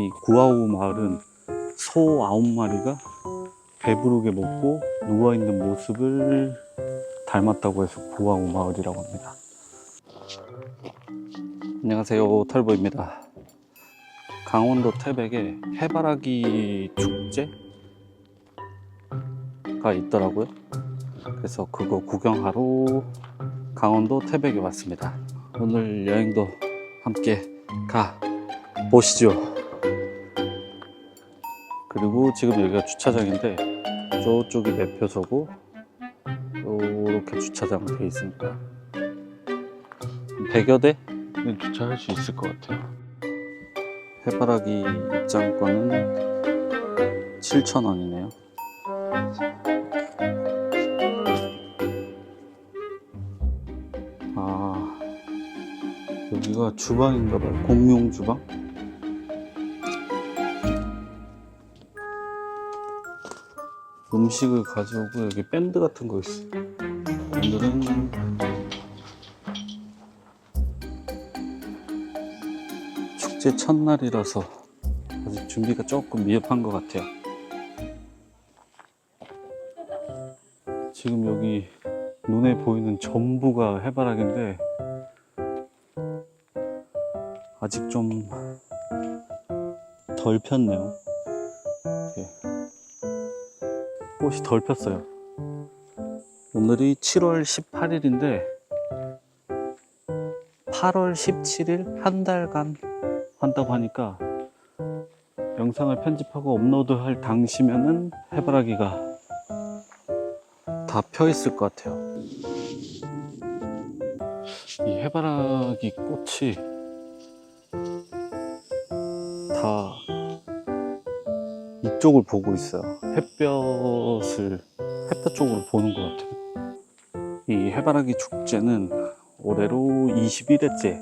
이 구아우 마을은 소 아홉 마리가 배부르게 먹고 누워 있는 모습을 닮았다고 해서 구아우 마을이라고 합니다. 안녕하세요, 털보입니다. 강원도 태백에 해바라기 축제가 있더라고요. 그래서 그거 구경하러 강원도 태백에 왔습니다. 오늘 여행도 함께 가 보시죠. 그리고 지금 여기가 주차장인데 저쪽이 매표소고 이렇게 주차장 되어 있습니다. 100여 대는 주차할 수 있을 것 같아요. 해바라기 입장권은 7,000원이네요. 아, 여기가 주방인가봐요. 공용 주방? 음식을 가져오고 여기 밴드 같은 거 있어. 오늘은 축제 첫날이라서 아직 준비가 조금 미흡한 것 같아요. 지금 여기 눈에 보이는 전부가 해바라기인데 아직 좀 덜 폈네요. 이렇게 꽃이 덜 폈어요. 오늘이 7월 18일인데 8월 17일 한 달간 한다고 하니까 영상을 편집하고 업로드할 당시면은 해바라기가 다 펴 있을 것 같아요. 이 해바라기 꽃이 다 이쪽을 보고 있어요. 햇볕을 햇볕 쪽으로 보는 것 같아요. 이 해바라기 축제는 올해로 21회째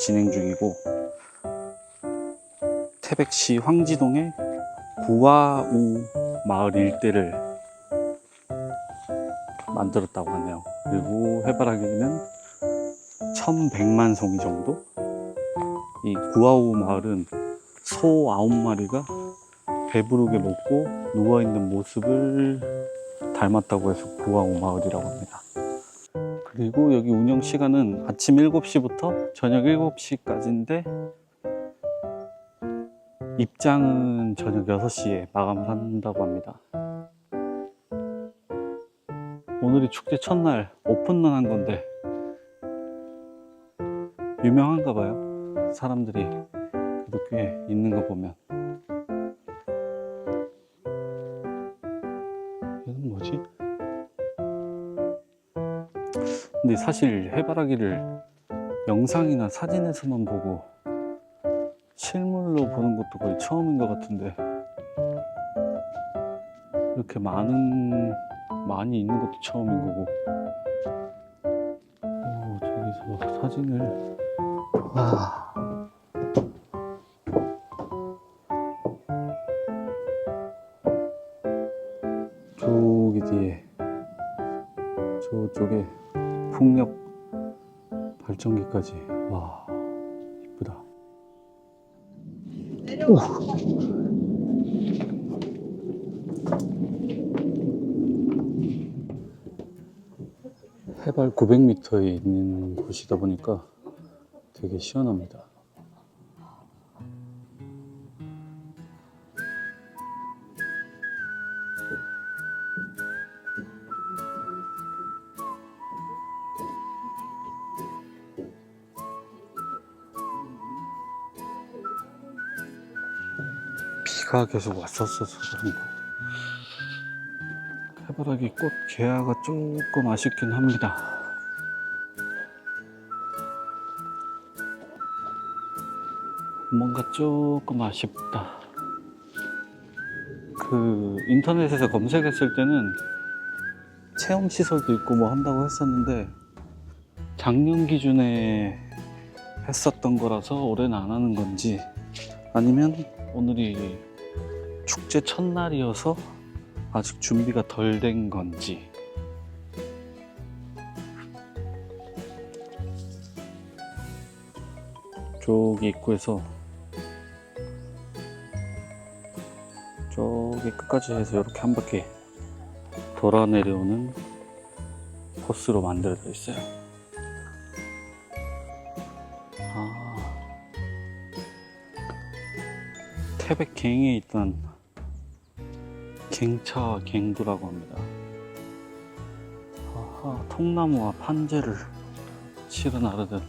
진행 중이고 태백시 황지동의 구아우 마을 일대를 만들었다고 하네요. 그리고 해바라기는 1100만 송이 정도? 이 구아우 마을은 소 아홉 마리가 배부르게 먹고 누워있는 모습을 닮았다고 해서 구아우 마을이라고 합니다. 그리고 여기 운영 시간은 아침 7시부터 저녁 7시까지인데 입장은 저녁 6시에 마감을 한다고 합니다. 오늘이 축제 첫날 오픈런 한 건데 유명한가 봐요. 사람들이 꽤 있는 거 보면. 이건 뭐지? 근데 사실 해바라기를 영상이나 사진에서만 보고 실물로 보는 것도 거의 처음인 것 같은데. 이렇게 많은 많이 있는 것도 처음인 거고. 오 저기서 사진을. 와 발전기까지 와 이쁘다 오. 해발 900m에 있는 곳이다 보니까 되게 시원합니다. 비가 계속 왔었어서 그런가. 해바라기 꽃 개화가 조금 아쉽긴 합니다. 뭔가 조금 아쉽다. 그 인터넷에서 검색했을 때는 체험 시설도 있고 뭐 한다고 했었는데 작년 기준에 했었던 거라서 올해는 안 하는 건지 아니면 오늘이 축제 첫날이어서 아직 준비가 덜 된 건지 쪽 입구에서 저기 끝까지 해서 이렇게 한 바퀴 돌아 내려오는 코스로 만들어져 있어요. 아, 태백갱에 있던 갱차 갱두라고 합니다. 아하, 통나무와 판재를 실어 나르듯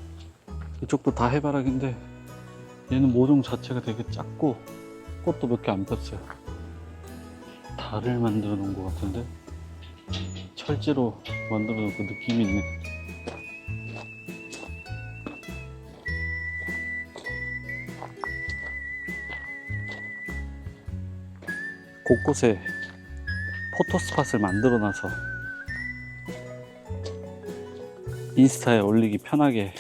이쪽도 다 해바라기인데 얘는 모종 자체가 되게 작고 꽃도 몇 개 안 폈어요. 달을 만들어 놓은 것 같은데 철제로 만들어 놓은 그 느낌이 있네. 곳곳에 포토스팟을 만들어 놔서 인스타에 올리기 편하게.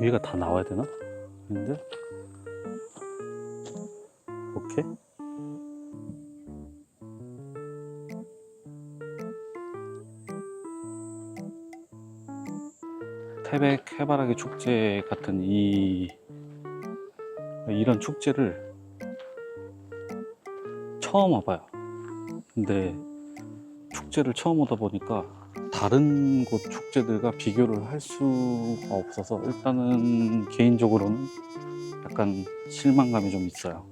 위에가 다 나와야 되나? 근데? 오케이 태백 해바라기 축제 같은 이 이런 축제를 처음 와봐요. 근데 축제를 처음 오다 보니까 다른 곳 축제들과 비교를 할 수가 없어서 일단은 개인적으로는 약간 실망감이 좀 있어요.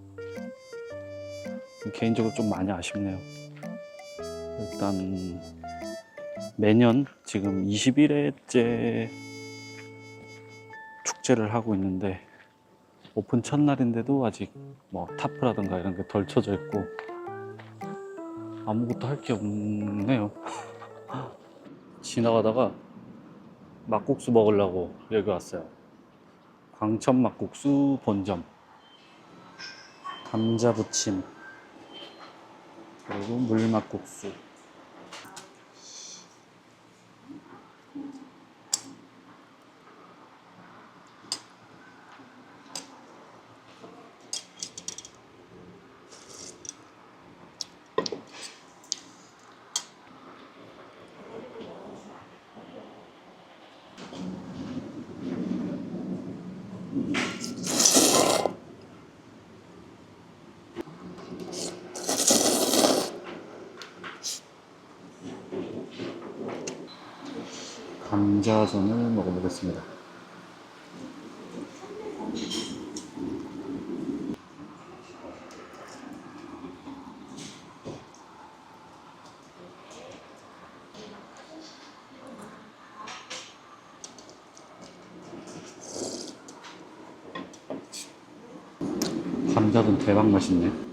개인적으로 좀 많이 아쉽네요. 일단 매년 지금 21회째 축제를 하고 있는데 오픈 첫날인데도 아직 뭐 타프라든가 이런 게 덜 쳐져 있고 아무것도 할 게 없네요. 지나가다가 막국수 먹으려고 여기 왔어요. 광천 막국수 본점. 감자 부침. 그리고 물막국수. 감자전을 먹어보겠습니다. 감자전 대박 맛있네.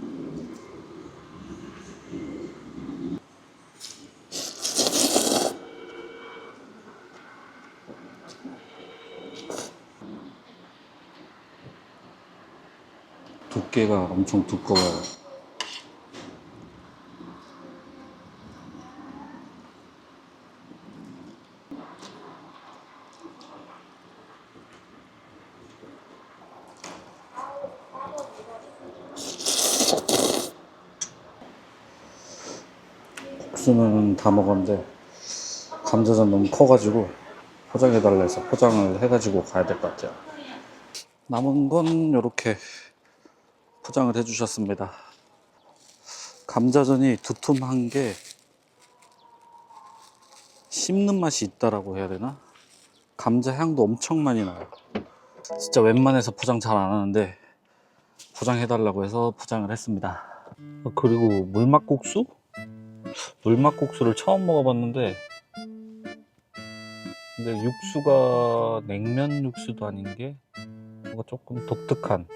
두께가 엄청 두꺼워요. 국수는 다 먹었는데 감자전 너무 커가지고 포장해달라 해서 포장을 해가지고 가야 될 것 같아요. 남은 건 이렇게 포장을 해주셨습니다. 감자전이 두툼한 게 씹는 맛이 있다라고 해야 되나? 감자 향도 엄청 많이 나요. 진짜 웬만해서 포장 잘 안 하는데 포장해달라고 해서 포장을 했습니다. 어, 그리고 물막국수? 물막국수를 처음 먹어봤는데 근데 육수가 냉면 육수도 아닌 게 뭔가 조금 독특한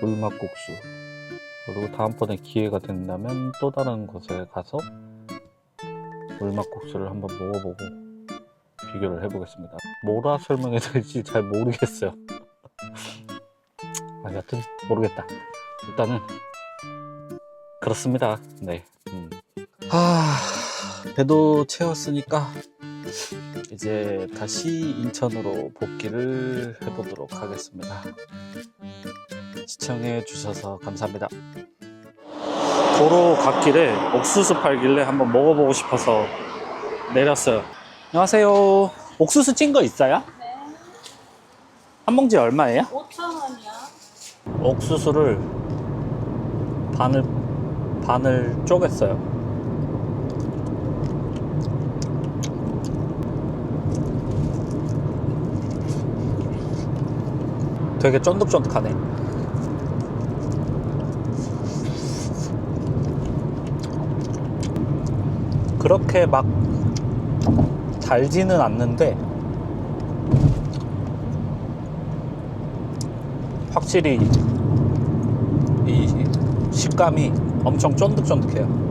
물막국수. 그리고 다음번에 기회가 된다면 또 다른 곳에 가서 물막국수를 한번 먹어보고 비교를 해보겠습니다. 뭐라 설명해야 될지 잘 모르겠어요. 아, 여튼 모르겠다. 일단은 그렇습니다. 네 음. 아 배도 채웠으니까 이제 다시 인천으로 복귀를 해보도록 하겠습니다 시청해 주셔서 감사합니다. 도로 갓길에 옥수수 팔길래 한번 먹어보고 싶어서 내렸어요. 안녕하세요. 옥수수 찐 거 있어요? 네. 한 봉지 얼마예요? 5,000원이요. 옥수수를 반을 반을 쪼갰어요. 되게 쫀득쫀득하네. 그렇게 막 달지는 않는데 확실히 이 식감이 엄청 쫀득쫀득해요.